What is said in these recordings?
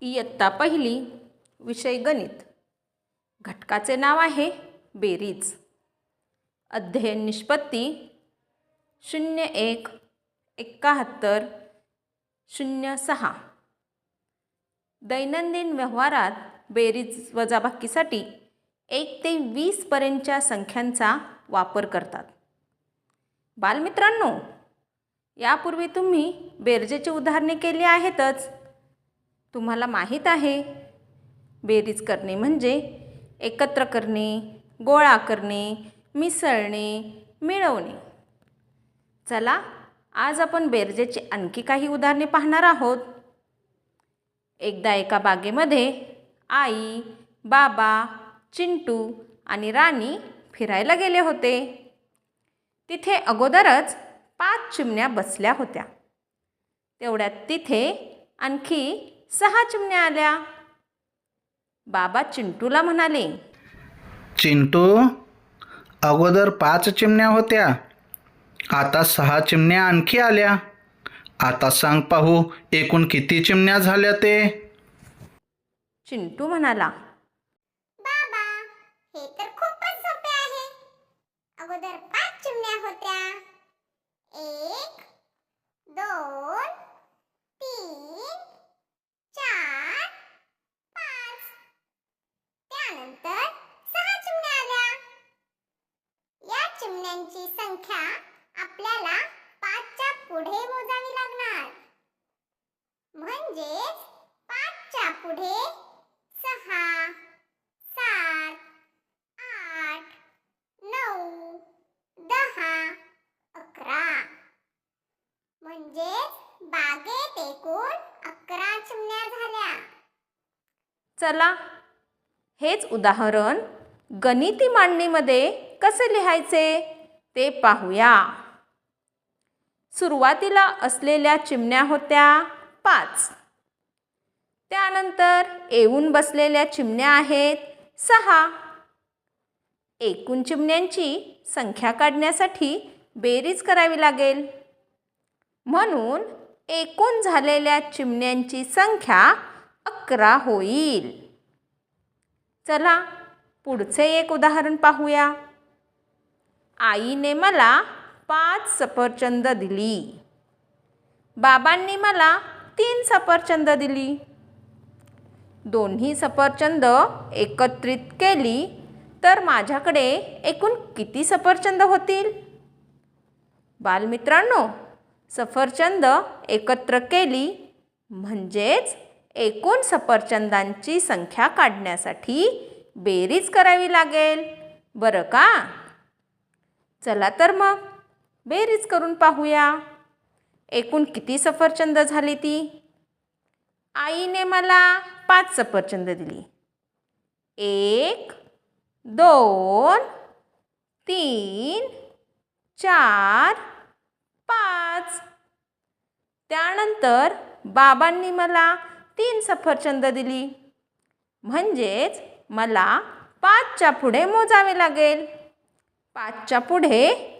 इयत्ता पहिली विषय गणित. घटकाचे नाव आहे बेरीज. अध्ययन निष्पत्ती शून्य एक एकाहत्तर शून्य सहा. दैनंदिन व्यवहारात बेरीज वजाबाकीसाठी एक ते वीसपर्यंतच्या संख्यांचा वापर करतात. बालमित्रांनो यापूर्वी तुम्ही बेरजेची उदाहरणे केली आहेतच. तुम्हाला माहीत आहे. बेरीज करणे म्हणजे एकत्र करणे गोळा करणे मिसळणे मिळवणे. चला आज आपण बेरजेची आणखी काही उदाहरणे पाहणार आहोत. एकदा एका बागेमध्ये आई बाबा चिंटू आणि राणी फिरायला गेले होते. तिथे अगोदरच पाच चिमण्या बसल्या होत्या. तेवढ्यात तिथे आणखी सहा चिमण्या आल्या. बाबा चिंटूला म्हणाले चिंटू अगोदर पाच चिमण्या होत्या. आता सहा चिमण्या आणखी आल्या. आता सांग पाहू एकूण किती चिमण्या झाल्या ते? चिंटू म्हणाला बाबा हे तर खूपच सोपे आहे अगोदर पाच चिमण्या होत्या एक दोन तीन चार पाच त्यानंतर सहा चिमण्या आल्या या चिमण्यांची संख्या आपल्याला पाचच्या पुढे मोजावी लागणार. म्हणजेच पाचच्या पुढे सहा सात आठ नऊ दहा अकरा. म्हणजेच बागेत एकूण अकरा चिमण्या झाल्या. चला हेच उदाहरण गणिती मांडणीमध्ये कसे लिहायचे ते पाहूया. सुरुवातीला असलेल्या चिमण्या होत्या पाच. त्यानंतर येऊन बसलेल्या चिमण्या आहेत सहा. एकूण चिमण्यांची संख्या काढण्यासाठी बेरीज करावी लागेल. म्हणून एकूण झालेल्या चिमण्यांची संख्या अकरा होईल. चला पुढचे एक उदाहरण पाहूया. आईने मला पाच सफरचंद दिली. बाबांनी मला तीन सफरचंद दिली. दोन्ही सफरचंद एकत्रित केली तर माझ्याकडे एकूण किती सफरचंद होतील? बालमित्रांनो सफरचंद एकत्र केली म्हणजेच एकूण सफरचंदांची संख्या काढण्यासाठी बेरीज करावी लागेल. बरं का? चला तर मग. बेरीज करून पाहूया. एकूण किती सफरचंद झाली ती? आईने मला पाच सफरचंद दिली. एक दोन तीन चार पाच. त्यानंतर बाबांनी मला तीन सफरचंद दिली. म्हणजेच मला पाचच्या पुढे मोजावे लागेल. पाचच्या पुढे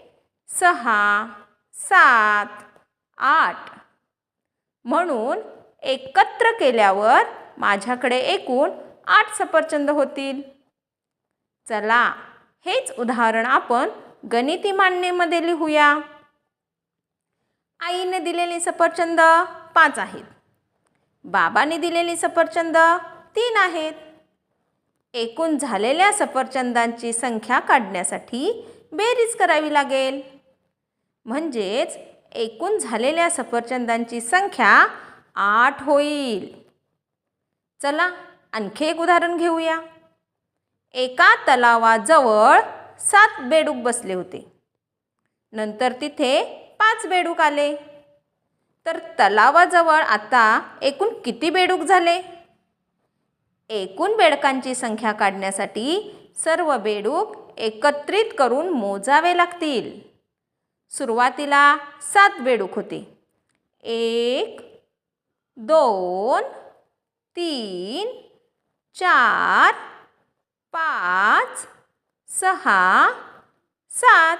सहा सात आठ. म्हणून एकत्र केल्यावर माझ्याकडे एकूण आठ सफरचंद होतील. चला हेच उदाहरण आपण गणिती मांडणीमध्ये लिहूया. आईने दिलेली सफरचंद पाच आहेत. बाबाने दिलेली सफरचंद तीन आहेत. एकूण झालेल्या सफरचंदांची संख्या काढण्यासाठी बेरीज करावी लागेल. म्हणजेच एकूण झालेल्या सफरचंदांची संख्या आठ होईल. चला आणखी एक उदाहरण घेऊया. एका तलावाजवळ सात बेडूक बसले होते. नंतर तिथे पाच बेडूक आले. तर तलावाजवळ आता एकूण किती बेडूक झाले? एकूण बेडकांची संख्या काढण्यासाठी सर्व बेडूक एकत्रित करून मोजावे लागतील. सुरुवातीला सात बेडूक होते. एक दोन तीन चार पाच सहा सात.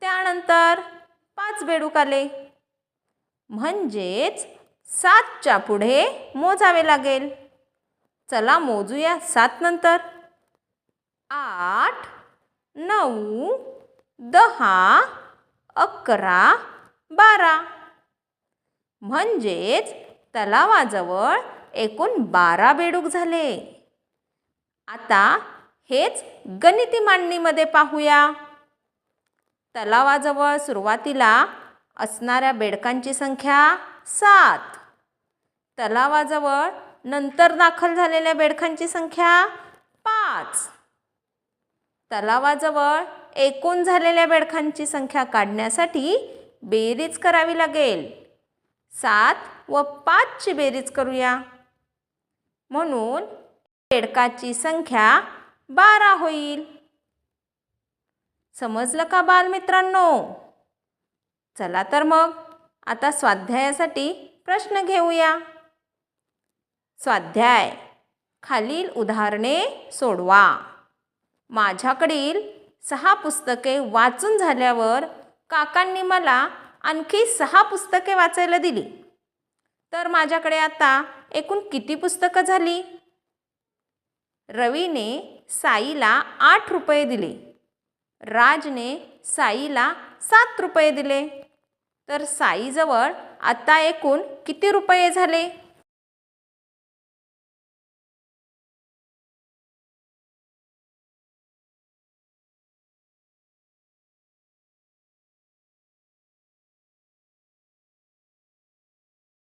त्यानंतर पाच बेडूक आले. म्हणजेच सातच्या पुढे मोजावे लागेल. चला मोजूया सात नंतर. आठ नऊ दहा अकरा बारा. म्हणजेच तलावाजवळ एकूण बारा बेडूक झाले. आता हेच गणिती मांडणीमध्ये पाहूया. तलावाजवळ सुरुवातीला असणाऱ्या बेडकांची संख्या सात. तलावाजवळ नंतर दाखल झालेल्या बेडकांची संख्या पाच. तलावाजवळ एकूण झालेल्या बेडकांची संख्या काढण्यासाठी बेरीज करावी लागेल. सात व पाचची बेरीज करूया. म्हणून बेडकाची संख्या बारा होईल. समजलं का बालमित्रांनो? चला तर मग आता स्वाध्यायासाठी प्रश्न घेऊया. स्वाध्याय खालील उदाहरणे सोडवा. माझ्याकडील सहा पुस्तके वाचून झाल्यावर काकांनी मला आणखी सहा पुस्तके वाचायला दिली. तर माझ्याकडे आता एकूण किती पुस्तकं झाली? रवीने साईला आठ रुपये दिले. राजने साईला सात रुपये दिले. तर साईजवळ आता एकूण किती रुपये झाले?